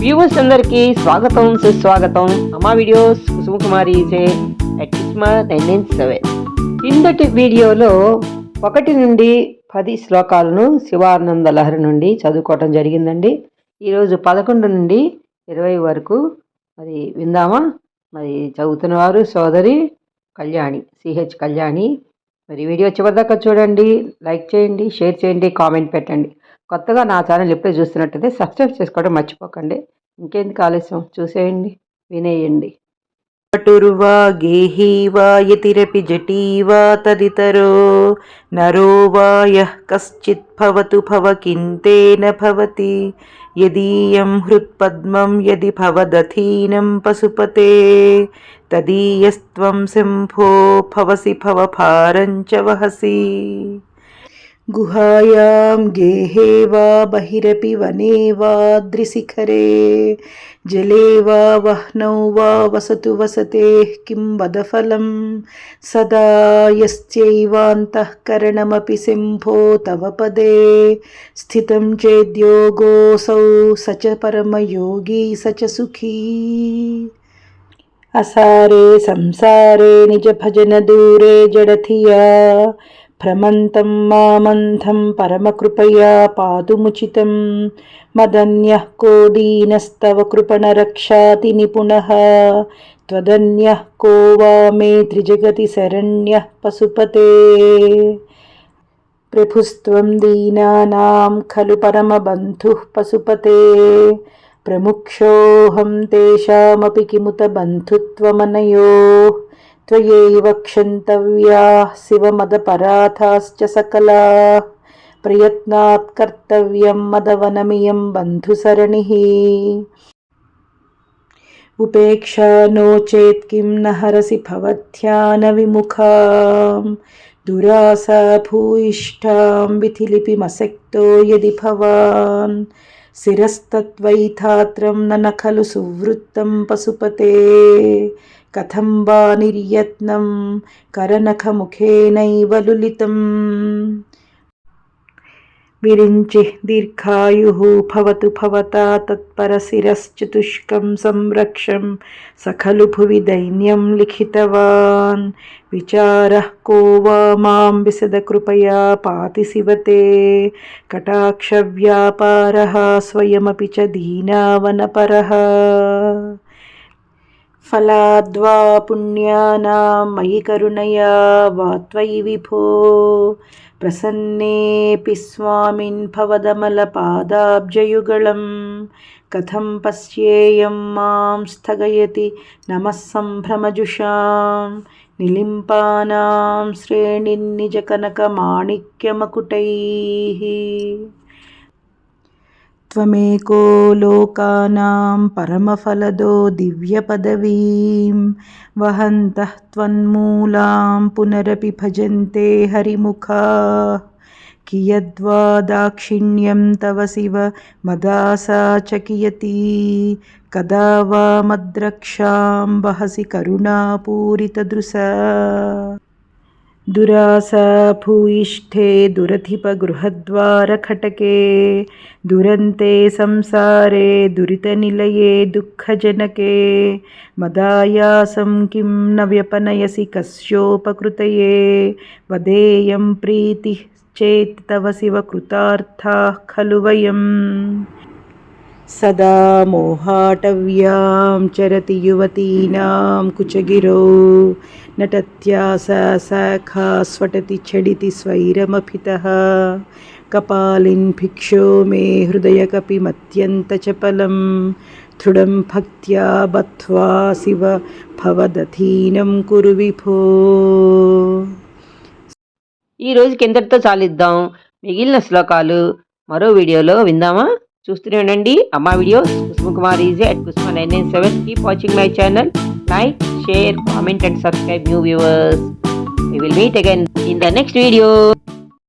Viewers అందరికీ స్వాగతం సుస్వాగతం. అమ్మా వీడియోస్ కుసుమ కుమారి జే అట్మా నైన్ సెవెన్ కిందటి వీడియోలో ఒకటి నుండి పది శ్లోకాలను శివానంద లహరి నుండి చదువుకోవటం జరిగిందండి. ఈరోజు పదకొండు నుండి ఇరవై వరకు మరి విందామా? మరి చదువుతున్నవారు సోదరి కళ్యాణి సిహెచ్ కళ్యాణి. మరి వీడియో చివరిదాకా చూడండి లైక్ చేయండి షేర్ చేయండి కామెంట్ పెట్టండి. కొత్తగా నా ఛానల్ ఎప్పుడే చూస్తున్నట్టయితే సబ్స్క్రైబ్ చేసుకోవడం మర్చిపోకండి. ఇంకేంది ఆలస్యం? చూసేయండి వినేయండి. పటుర్వా గేహీ వా యతిరపి జటీవా తదితరో. నరో వా యః కశ్చిత్ భవతు భవకింతేన భవతి. యదీయం హృత్పద్మం యది భవదధీనం పశుపతే. తదీయస్త్వం శంభో భవసి భవభారం చ వహసి. गुहायां गेहे वा बहिरपि वने वा द्रिशिखरे जले वा वह्नौ वा वसतु वसतेः, किं वदफलं सदा यस्यैवान्तःकरणमपि सिंहो तव पदे, स्थितं चेद्योगोऽसौ स च परमयोगी स च सुखी। असारे संसारे निजभजनदूरे जडथिया भ्रमन्तं मामन्थं परमकृपया पातुमुचितं मदन्यः को दीनस्तव कृपणरक्षाति निपुणः। त्वदन्यः को वा मे त्रिजगति शरण्यः पशुपते। प्रभुस्त्वं दीनानां खलु परमबन्धुः पशुपते। प्रमुक्षोऽहं तेषामपि किमुत बन्धुत्वमनयोः। त्वयैव क्षन्तव्याः शिवमदपराधाश्च सकलाः प्रयत्नात् कर्तव्यं मदवनमियं बन्धुसरणिः उपेक्षा नो चेत् किं न हरसि भवध्यानविमुखां दुरासा भूयिष्ठां विधिलिपिमसक्तो यदि भवान् शिरस्तत्वैथात्रं न न खलु सुवृत्तं पशुपते కథం వా నిర్యత్నం కరనఖముఖేనైవ లులితం. విరించి దీర్ఘాయు భవతు భవతా తత్పరశిరశ్చతుష్కం సంరక్షం సఖలు భువి దైన్యం లిఖితవాన్. విచార కో వా మాం విశదకృపయా పాతి శివతే కటాక్షవ్యాపార స్వయమపి చ దీనావనపర. फलाद्वा पुण्यानां मयि करुणया वा त्वयि विभो प्रसन्नेऽपि स्वामिन् भवदमलपादाब्जयुगलं कथं पश्येयं मां स्थगयति नमः सम्भ्रमजुषां निलिम्पानां श्रेणिन्निजकनकमाणिक्यमकुटैः त्वमेको लोकानां परमफलदो दिव्यपदवीं वहन्तः त्वन्मूलां पुनरपि भजन्ते हरिमुखाः कियद्वा दाक्षिण्यं तव शिव मदासा च कियती कदा वा मद्रक्षां वहसि करुणापूरितदृशा दुरासा भूयिष्ठे दुरधिपगृहद्वारखटके दुरन्ते संसारे दुरितनिलये दुःखजनके। मदायासं किं न व्यपनयसि कस्योपकृतये, वदेयं प्रीतिः चेत् तव शिव कृतार्थाः खलु वयम्। सदा मोहाटव्यां चरति युवतीनां कुचगिरौ नटत्यासा शाखा स्वटति छडिति स्वैरमभितः कपालिन् भिक्षो मे हृदयकपिमत्यन्तचपलं दृढं भक्त्या बद्ध्वा शिव भवदधीनं कुरु विभो ఈ రోజు కిందటితో చాలిద్దాం మిగిలిన శ్లోకాలు మరో వీడియోలో విందామా చూస్తూనే ఉండండి. Amma videos Kusuma Kumar easy at Kusuma nine nine seven. Keep watching my channel like share comment and subscribe new viewers we will meet again in the next video.